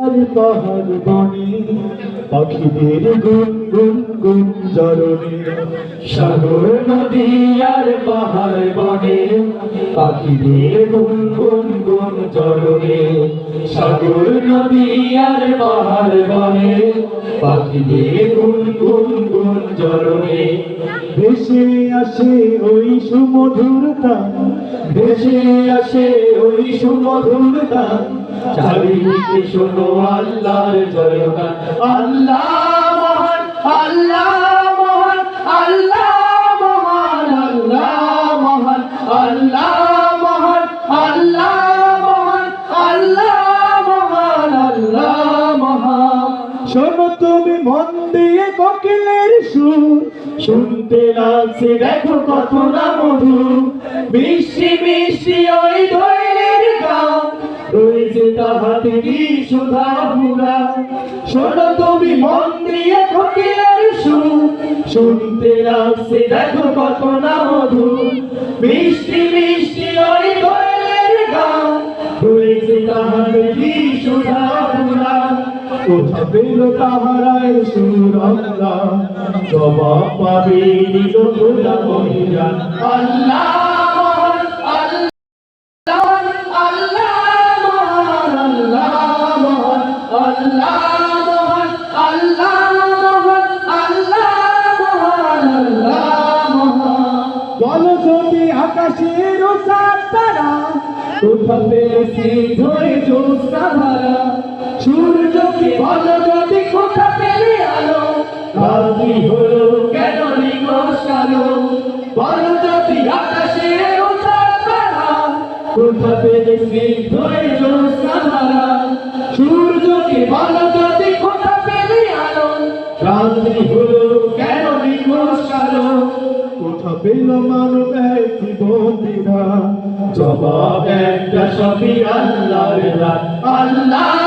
পাহাড় বনে পাখিদের গুন গুন গুন জরনে সাগর, নদী আর পাহাড় বনে পাখিদের গুন গুন গুন জরনে সাগর, নদী আর পাহাড় বনে পাখিদের গুন গুন গুন জরনে ভেসে আসে ওই সুমধুর তান ভেসে আসে ওই সুমধুর শোনো আল্লাহ মহান শোনো তুমি মন দিয়ে কোকিলের সুর, শুনতে লাগছে দেখো কত না মধু মিষ্টি মিষ্টি ওই গান রয়েছে কি সুধা পুরা শোনো তুমি মন দিয়ে কোকিলের সুর। শুনতে লাগছে, দেখো কত না মধু মিষ্টি মিষ্টি ওই দোয়েলের গান। কি সুধা আল্লাহ জবাব পাবে নিজ আল্লাহ চাঁদ তারা কোথা পেয়েছি ধরে জ্যোৎস্না ধারা। সূর্যকে বলো যদি কোথা পেলে আলো। রাত্রি হলো কেন নিকশ কালো বলো যদি আকাশের চাঁদ তারা কোথা ধরে জ্যোৎস্না ধারা। সূর্যকে বলো যদি কোথা পেলে আলো। রাত্রি কোথা পেল মানব এক জীবনীরা জবাব একটা সবই আল্লাহর রাত। আল্লাহ